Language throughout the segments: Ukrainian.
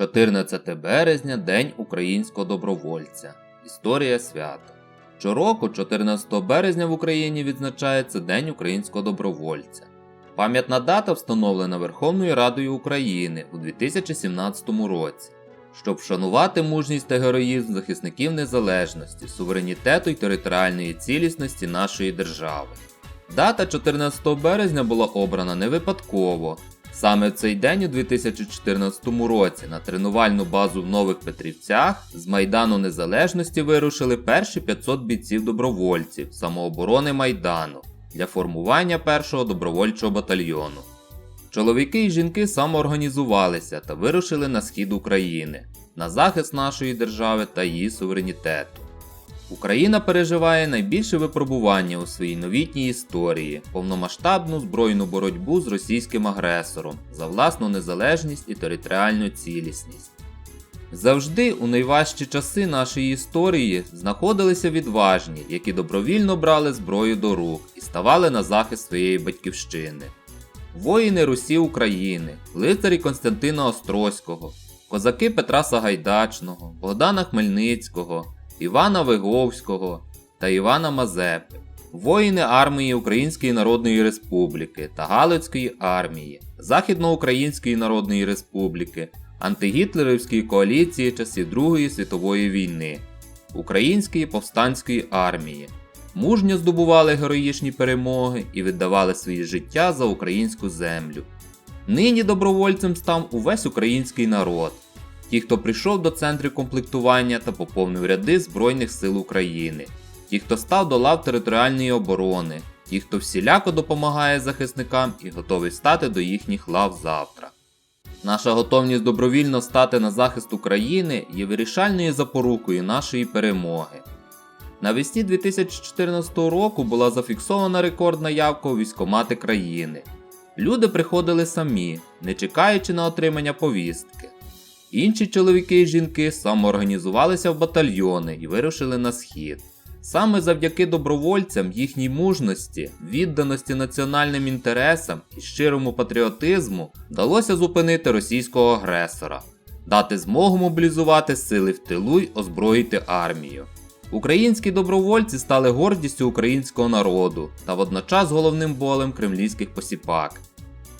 14 березня День українського добровольця. Історія свята. Щороку, 14 березня в Україні відзначається День українського добровольця. Пам'ятна дата встановлена Верховною Радою України у 2017 році, щоб вшанувати мужність та героїзм захисників незалежності, суверенітету і територіальної цілісності нашої держави. Дата 14 березня була обрана не випадково. Саме в цей день у 2014 році на тренувальну базу в Нових Петрівцях з Майдану Незалежності вирушили перші 500 бійців-добровольців самооборони Майдану для формування першого добровольчого батальйону. Чоловіки і жінки самоорганізувалися та вирушили на схід України на захист нашої держави та її суверенітету. Україна переживає найбільше випробування у своїй новітній історії, повномасштабну збройну боротьбу з російським агресором за власну незалежність і територіальну цілісність. Завжди у найважчі часи нашої історії знаходилися відважні, які добровільно брали зброю до рук і ставали на захист своєї батьківщини. Воїни Русі України, лицарі Константина Острозького, козаки Петра Сагайдачного, Богдана Хмельницького, Івана Виговського та Івана Мазепи, воїни армії Української Народної Республіки та Галицької армії, Західноукраїнської Народної Республіки, антигітлерівської коаліції часів Другої світової війни, Української повстанської армії. Мужньо здобували героїчні перемоги і віддавали свої життя за українську землю. Нині добровольцем став увесь український народ, ті, хто прийшов до центрів комплектування та поповнив ряди Збройних сил України, ті, хто став до лав територіальної оборони, ті, хто всіляко допомагає захисникам і готовий стати до їхніх лав завтра. Наша готовність добровільно стати на захист України є вирішальною запорукою нашої перемоги. Навесні 2014 року була зафіксована рекордна явка у військомати країни. Люди приходили самі, не чекаючи на отримання повістки. Інші чоловіки і жінки самоорганізувалися в батальйони і вирушили на схід. Саме завдяки добровольцям, їхній мужності, відданості національним інтересам і щирому патріотизму вдалося зупинити російського агресора, дати змогу мобілізувати сили в тилу й озброїти армію. Українські добровольці стали гордістю українського народу та водночас головним болем кремлівських посіпак.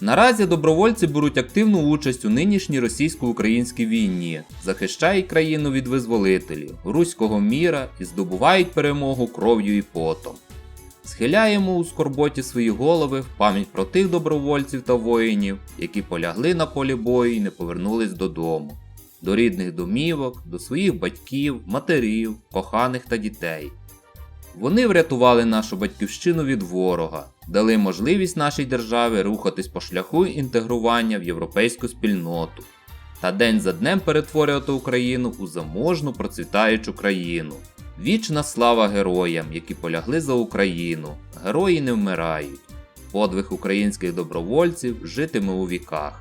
Наразі добровольці беруть активну участь у нинішній російсько-українській війні, захищають країну від визволителів, руського міра і здобувають перемогу кров'ю і потом. Схиляємо у скорботі свої голови в пам'ять про тих добровольців та воїнів, які полягли на полі бою і не повернулись додому, до рідних домівок, до своїх батьків, матерів, коханих та дітей. Вони врятували нашу батьківщину від ворога, дали можливість нашій державі рухатись по шляху інтегрування в європейську спільноту та день за днем перетворювати Україну у заможну процвітаючу країну. Вічна слава героям, які полягли за Україну. Герої не вмирають. Подвиг українських добровольців житиме у віках.